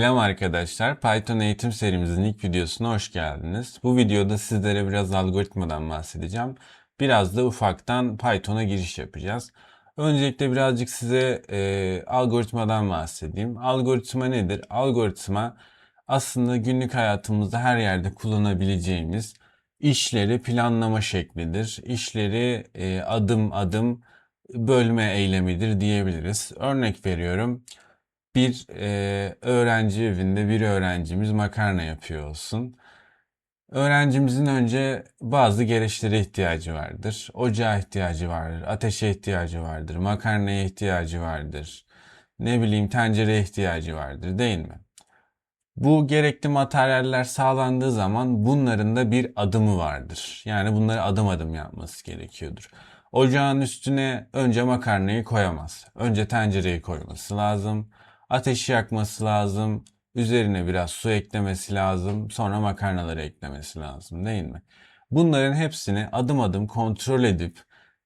Selam arkadaşlar. Python eğitim serimizin ilk videosuna hoş geldiniz. Bu videoda sizlere biraz algoritmadan bahsedeceğim. Biraz da ufaktan Python'a giriş yapacağız. Öncelikle birazcık size e, algoritmadan bahsedeyim. Algoritma nedir? Algoritma aslında günlük hayatımızda her yerde kullanabileceğimiz işleri planlama şeklidir. İşleri e, adım adım bölme eylemidir diyebiliriz. Örnek veriyorum bir e, öğrenci evinde bir öğrencimiz makarna yapıyor olsun. Öğrencimizin önce bazı gereçlere ihtiyacı vardır. Ocağa ihtiyacı vardır, ateşe ihtiyacı vardır, makarnaya ihtiyacı vardır. Ne bileyim tencereye ihtiyacı vardır değil mi? Bu gerekli materyaller sağlandığı zaman bunların da bir adımı vardır. Yani bunları adım adım yapması gerekiyordur. Ocağın üstüne önce makarnayı koyamaz. Önce tencereyi koyması lazım. Ateşi yakması lazım. Üzerine biraz su eklemesi lazım. Sonra makarnaları eklemesi lazım değil mi? Bunların hepsini adım adım kontrol edip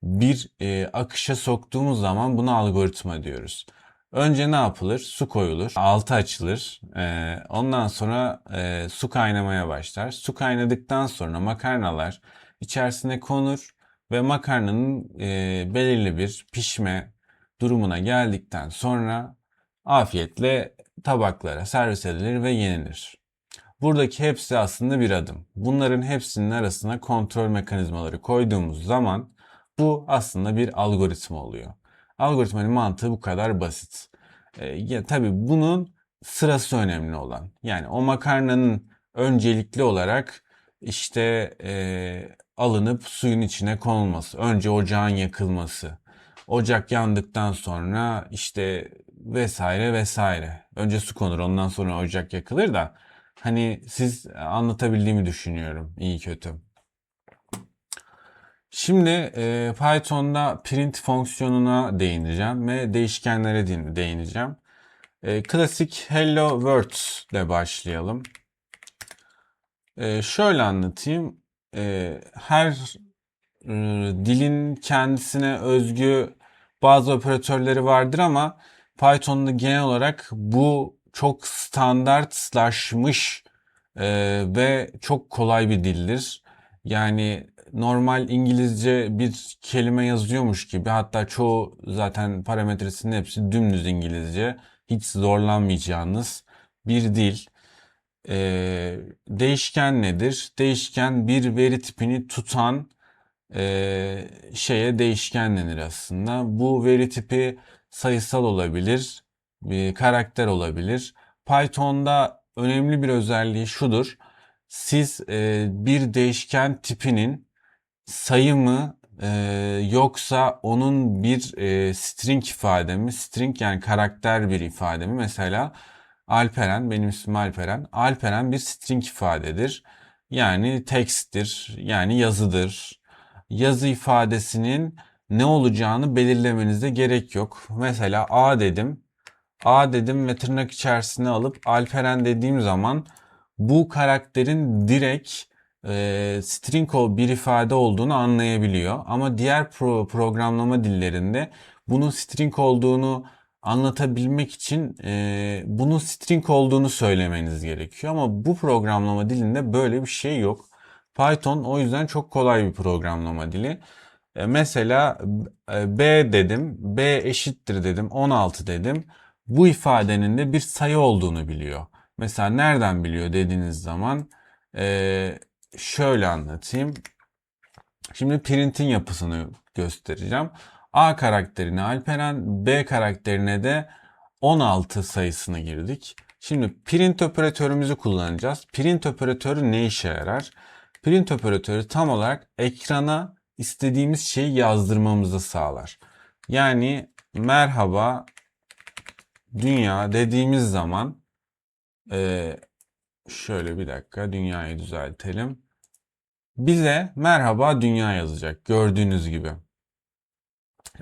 bir e, akışa soktuğumuz zaman buna algoritma diyoruz. Önce ne yapılır? Su koyulur, altı açılır. E, ondan sonra e, su kaynamaya başlar. Su kaynadıktan sonra makarnalar içerisine konur ve makarnanın e, belirli bir pişme durumuna geldikten sonra afiyetle tabaklara servis edilir ve yenilir. Buradaki hepsi aslında bir adım. Bunların hepsinin arasına kontrol mekanizmaları koyduğumuz zaman bu aslında bir algoritma oluyor. Algoritmanın mantığı bu kadar basit. E, ya tabii bunun sırası önemli olan. Yani o makarnanın öncelikli olarak işte e, alınıp suyun içine konulması, önce ocağın yakılması, ocak yandıktan sonra işte vesaire vesaire. Önce su konur ondan sonra ocak yakılır da hani siz anlatabildiğimi düşünüyorum iyi kötü. Şimdi e, Python'da print fonksiyonuna değineceğim ve değişkenlere değineceğim. E, klasik Hello World ile başlayalım. E, şöyle anlatayım. E, her e, dilin kendisine özgü bazı operatörleri vardır ama Python'da genel olarak bu çok standartlaşmış e, ve çok kolay bir dildir. Yani normal İngilizce bir kelime yazıyormuş gibi hatta çoğu zaten parametresinin hepsi dümdüz İngilizce. Hiç zorlanmayacağınız bir dil. Ee, değişken nedir? Değişken bir veri tipini tutan e, şeye değişken denir aslında. Bu veri tipi sayısal olabilir, bir karakter olabilir. Python'da önemli bir özelliği şudur. Siz e, bir değişken tipinin sayı mı e, yoksa onun bir e, string ifade mi? String yani karakter bir ifade mi? Mesela Alperen, benim ismim Alperen. Alperen bir string ifadedir. Yani teksttir, yani yazıdır. Yazı ifadesinin ne olacağını belirlemenize gerek yok. Mesela A dedim. A dedim ve tırnak içerisine alıp Alperen dediğim zaman bu karakterin direkt e, string bir ifade olduğunu anlayabiliyor. Ama diğer pro programlama dillerinde bunun string olduğunu anlatabilmek için e, bunun string olduğunu söylemeniz gerekiyor. Ama bu programlama dilinde böyle bir şey yok. Python o yüzden çok kolay bir programlama dili. E, mesela e, B dedim, B eşittir dedim, 16 dedim. Bu ifadenin de bir sayı olduğunu biliyor. Mesela nereden biliyor dediğiniz zaman e, şöyle anlatayım. Şimdi print'in yapısını göstereceğim. A karakterine Alperen, B karakterine de 16 sayısını girdik. Şimdi print operatörümüzü kullanacağız. Print operatörü ne işe yarar? Print operatörü tam olarak ekrana istediğimiz şeyi yazdırmamızı sağlar. Yani merhaba dünya dediğimiz zaman e, şöyle bir dakika dünyayı düzeltelim. Bize merhaba dünya yazacak gördüğünüz gibi.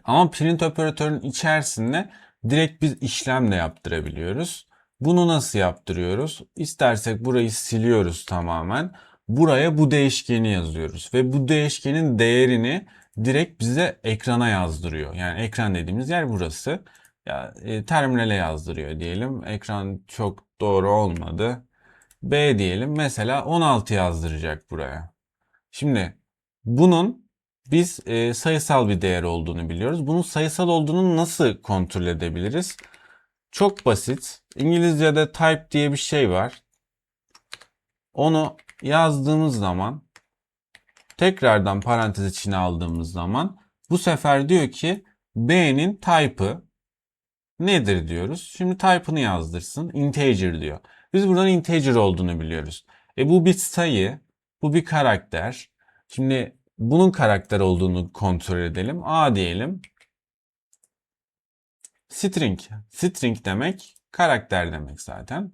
Ama print operatörün içerisinde direkt biz işlem de yaptırabiliyoruz. Bunu nasıl yaptırıyoruz? İstersek burayı siliyoruz tamamen buraya bu değişkeni yazıyoruz ve bu değişkenin değerini direkt bize ekrana yazdırıyor. Yani ekran dediğimiz yer burası. Ya e, terminale yazdırıyor diyelim. Ekran çok doğru olmadı. B diyelim. Mesela 16 yazdıracak buraya. Şimdi bunun biz e, sayısal bir değer olduğunu biliyoruz. Bunun sayısal olduğunu nasıl kontrol edebiliriz? Çok basit. İngilizce'de type diye bir şey var. Onu yazdığımız zaman tekrardan parantez içine aldığımız zaman bu sefer diyor ki B'nin type'ı nedir diyoruz. Şimdi type'ını yazdırsın. Integer diyor. Biz buradan integer olduğunu biliyoruz. E bu bir sayı, bu bir karakter. Şimdi bunun karakter olduğunu kontrol edelim. A diyelim. String. String demek karakter demek zaten.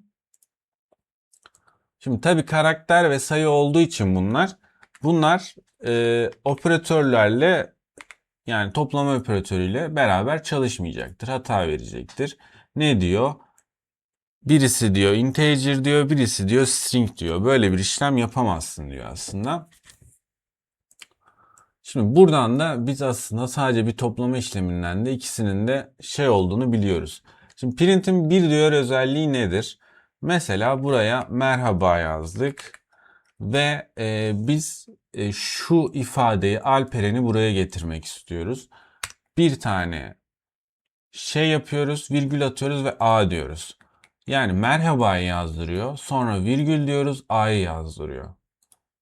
Şimdi tabi karakter ve sayı olduğu için bunlar bunlar e, operatörlerle yani toplama operatörüyle beraber çalışmayacaktır. Hata verecektir. Ne diyor? Birisi diyor integer diyor, birisi diyor string diyor. Böyle bir işlem yapamazsın diyor aslında. Şimdi buradan da biz aslında sadece bir toplama işleminden de ikisinin de şey olduğunu biliyoruz. Şimdi print'in bir diyor özelliği nedir? Mesela buraya merhaba yazdık ve e, biz e, şu ifadeyi Alperen'i buraya getirmek istiyoruz. Bir tane şey yapıyoruz, virgül atıyoruz ve A diyoruz. Yani merhabayı yazdırıyor. Sonra virgül diyoruz, A'yı yazdırıyor.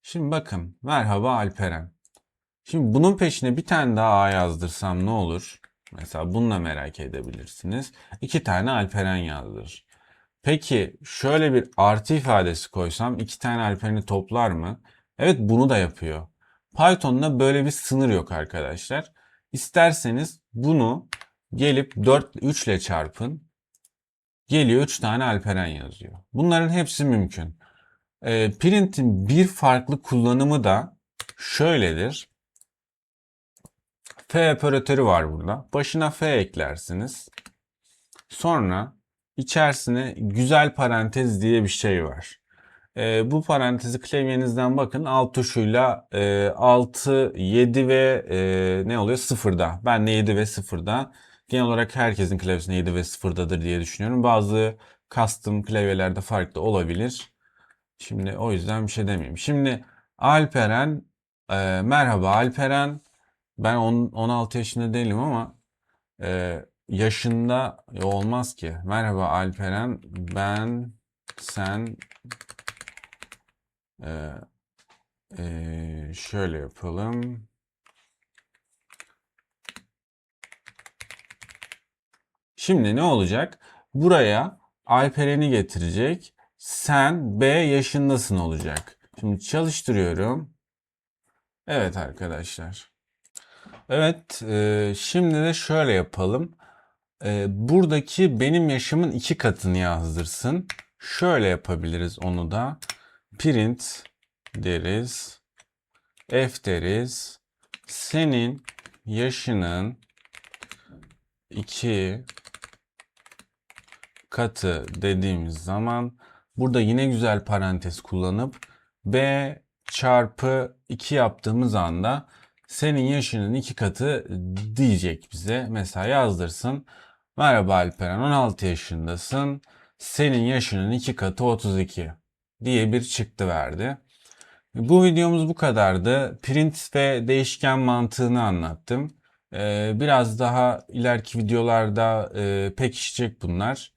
Şimdi bakın merhaba Alperen. Şimdi bunun peşine bir tane daha A yazdırsam ne olur? Mesela bununla merak edebilirsiniz. İki tane Alperen yazdır. Peki şöyle bir artı ifadesi koysam iki tane Alperen'i toplar mı? Evet bunu da yapıyor. Python'da böyle bir sınır yok arkadaşlar. İsterseniz bunu gelip 4 3 ile çarpın. Geliyor 3 tane Alperen yazıyor. Bunların hepsi mümkün. E, print'in bir farklı kullanımı da şöyledir. F operatörü var burada. Başına F eklersiniz. Sonra içerisine güzel parantez diye bir şey var. E, bu parantezi klavyenizden bakın alt tuşuyla e, 6, 7 ve e, ne oluyor? 0'da. Ben de 7 ve 0'da. Genel olarak herkesin klavyesinde 7 ve 0'dadır diye düşünüyorum. Bazı custom klavyelerde farklı olabilir. Şimdi o yüzden bir şey demeyeyim. Şimdi Alperen, e, merhaba Alperen. Ben on, 16 yaşında değilim ama e, yaşında olmaz ki. Merhaba Alperen, ben, sen, e, e, şöyle yapalım. Şimdi ne olacak? Buraya Alperen'i getirecek. Sen B yaşındasın olacak. Şimdi çalıştırıyorum. Evet arkadaşlar. Evet, e, şimdi de şöyle yapalım. E, buradaki benim yaşımın iki katını yazdırsın. Şöyle yapabiliriz onu da. Print deriz. F deriz. Senin yaşının iki katı dediğimiz zaman burada yine güzel parantez kullanıp B çarpı 2 yaptığımız anda senin yaşının iki katı diyecek bize. Mesela yazdırsın. Merhaba Alperen 16 yaşındasın. Senin yaşının iki katı 32 diye bir çıktı verdi. Bu videomuz bu kadardı. Print ve değişken mantığını anlattım. Ee, biraz daha ileriki videolarda e, pekişecek bunlar.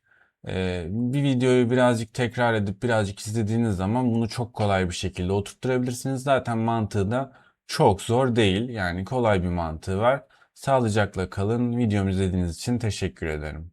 Ee, bir videoyu birazcık tekrar edip birazcık izlediğiniz zaman bunu çok kolay bir şekilde oturtturabilirsiniz. Zaten mantığı da çok zor değil. Yani kolay bir mantığı var. Sağlıcakla kalın. Videomu izlediğiniz için teşekkür ederim.